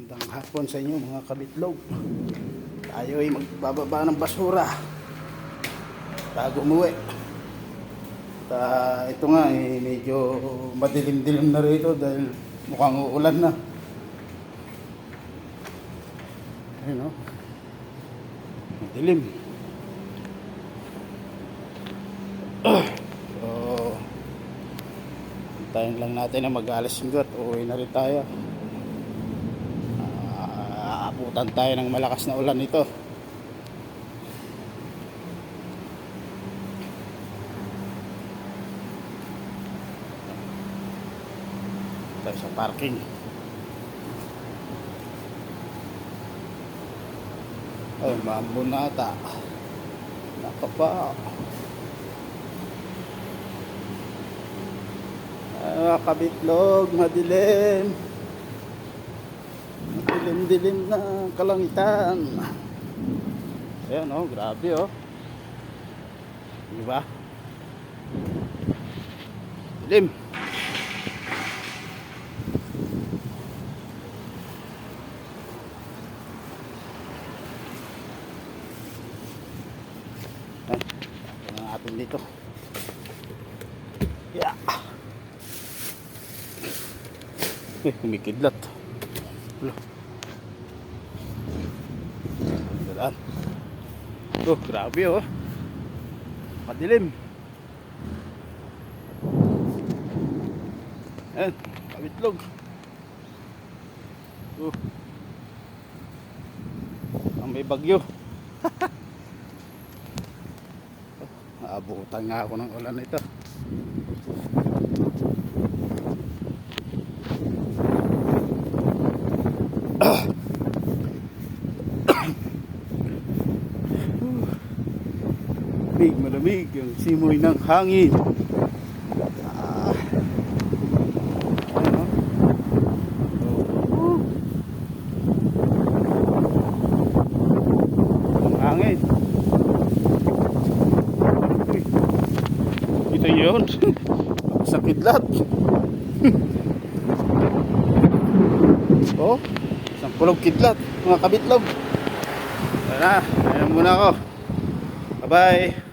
Magandang hapon sa inyo mga kabitlog. Tayo ay magbababa ng basura bago umuwi. At ah, ito nga, eh, medyo madilim-dilim na rito dahil mukhang uulan na. Ayun o. Madilim. So, tayo lang natin na mag-alas singgot. Uuwi na rin tayo. Aabutan tayo ng malakas na ulan nito. Tayo sa parking. Ay, mambo na ata. Nakapa. Ah, kabitlog, madilim. Dilim-dilim na kalangitan. Ayan oh, grabe oh. Di ba? Dilim. Ay, ito na natin dito. Yeah. Eh, kumikidlat. Wala. Dalaan. Oh, grabe oh. Madilim. Ayan, kabitlog. Oh. Ang may bagyo. Naabutan nga ako ng ulan na ito. Malamig, malamig yung simoy ng hangin. Ah. Ano? Oh. Ang hangin. Uy. Ito yun. Sakit lahat. oh, isang pulog kidlat, mga kabitlog. Tara, ayan muna ako. Bye-bye.